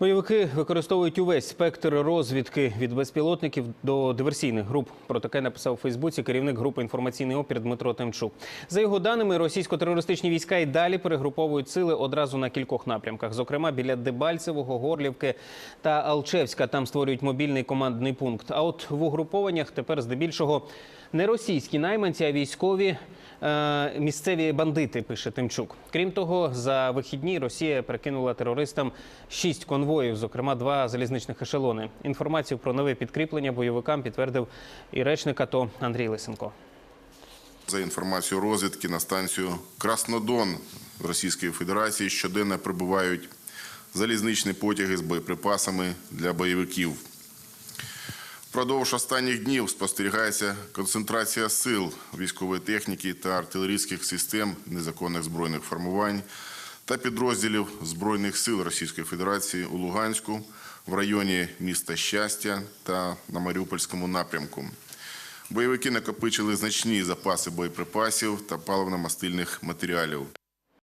Бойовики використовують увесь спектр розвідки від безпілотників до диверсійних груп. Про таке написав у Фейсбуці керівник групи інформаційний опір Дмитро Тимчук. За його даними, російсько-терористичні війська і далі перегруповують сили одразу на кількох напрямках. Зокрема, біля Дебальцевого, Горлівки та Алчевська. Там створюють мобільний командний пункт. А от в угрупованнях тепер здебільшого не російські найманці, а військові е, місцеві бандити, пише Тимчук. Крім того, за вихідні Росія перекинула терористам шість конвоїв, зокрема два залізничних ешелони. Інформацію про нове підкріплення бойовикам підтвердив і речник АТО Андрій Лисенко. За інформацією розвідки на станцію Краснодон Російської Федерації щоденно прибувають залізничні потяги з боєприпасами для бойовиків. Впродовж останніх днів спостерігається концентрація сил військової техніки та артилерійських систем незаконних збройних формувань та підрозділів Збройних сил Російської Федерації у Луганську, в районі міста Щастя та на Маріупольському напрямку. Бойовики накопичили значні запаси боєприпасів та паливно-мастильних матеріалів.